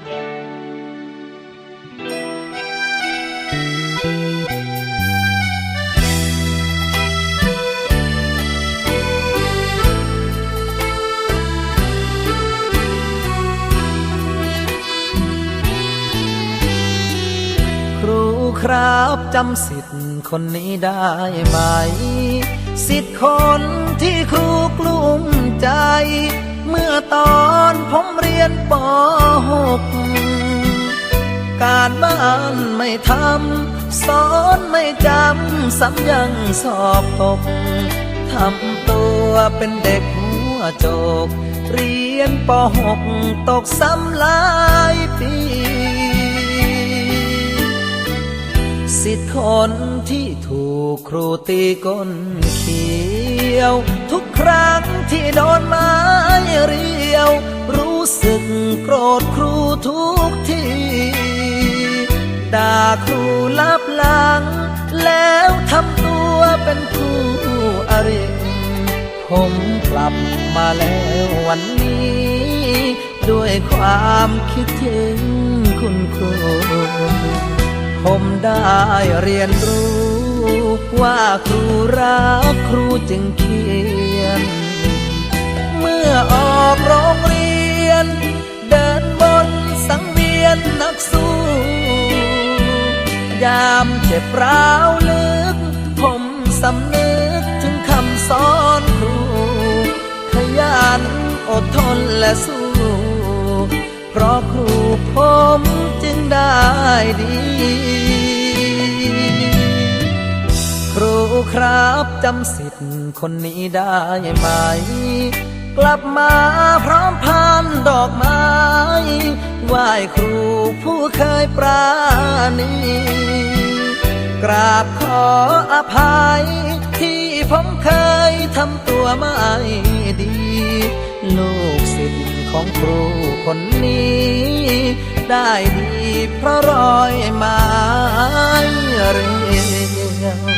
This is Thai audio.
ครูครับจำสิทธิ์คนนี้ได้ไหม สิทธิ์คนที่ครูกลุ้มใจ เมื่อตอนผมเรียน การบ้านไม่ทำสอนไม่จำซ้ำยังสอบตกทำตัวเป็นเด็กหัวโจก เรียนป .6 ตกซ้ำหลายปี สิทธิ์คนที่ถูกครูตีก้นเขียว ทุกครั้งที่โดนไม้เรียว รู้สึกโกรธครูทุกที ครูลับหลัง แล้วทำตัวเป็นครูอริผมกลับมาแล้ววันนี้ ด้วยความคิดถึงคุณครู ผมได้เรียนรู้ ว่าครูรักครูจึงเขียน เมื่อออกโรง ยามเจ็บร้าวลึก ผมสำนึกถึงคำสอนครู ขยันอดทนและสู้ เพราะครูผมจึงได้ดี ครูครับจำสิทธิ์คนนี้ได้ไหม กลับมาพร้อมพันดอกไม้ไหว้ครูผู้เคยปราณีกราบขออภัย ที่ผมเคยทำตัวไม่ดี ลูกศิษย์ของครูคนนี้ ได้ดีเพราะรอยไม้เรียว